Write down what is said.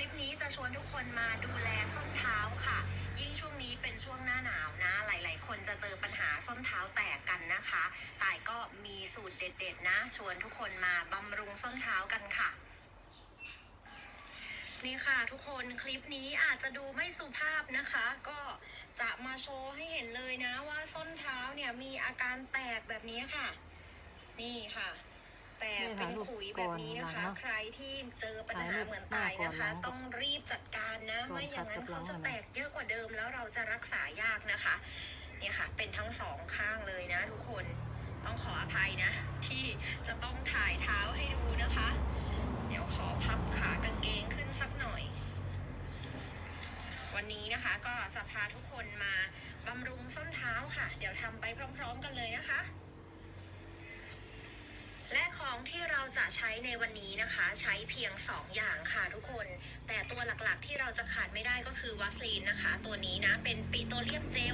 ลิปนี้จะชวนทุกคนมาดูแลส้นเท้าค่ะ ยิ่งช่วงนี้เป็นช่วงหน้าหนาวนะ หลาย ๆ คนจะเจอปัญหาส้นเท้าแตกกันนะคะแต่ก็มีสูตรเด็ด ๆ นะ ชวนทุกคนมาบำรุงส้นเท้ากันค่ะ นี่ค่ะทุกคนคลิปนี้อาจจะดูไม่สุภาพนะคะ ก็จะมาโชว์ให้เห็นเลยนะว่าส้นเท้าเนี่ยมีอาการแตกแบบนี้ค่ะ นี่ค่ะ แตกเป็นขุยแบบนี้นะคะ ใครที่เจอปัญหาเหมือนตายนะคะ ต้องรีบจัดการนะ ไม่อย่างนั้นเขาจะแตกเยอะกว่าเดิมแล้วเราจะรักษายากนะคะ เนี่ยค่ะ เป็นทั้งสองข้างเลยนะ ทุกคนต้องขออภัยนะ ที่จะต้องถ่ายเท้าให้ดูนะคะ เดี๋ยวขอพับขากางเกงขึ้นสักหน่อย วันนี้นะคะก็จะพาทุกคนมาบำรุงส้นเท้าค่ะ เดี๋ยวทำไปพร้อม ๆ กันเลยนะคะ และของ ที่เราจะใช้ในวันนี้นะคะ ใช้เพียง 2 อย่างค่ะทุกคน แต่ตัวหลักๆที่เราจะขาดไม่ได้ก็คือวัสลีนนะคะ ตัวนี้นะเป็นปิโตรเลียมเจล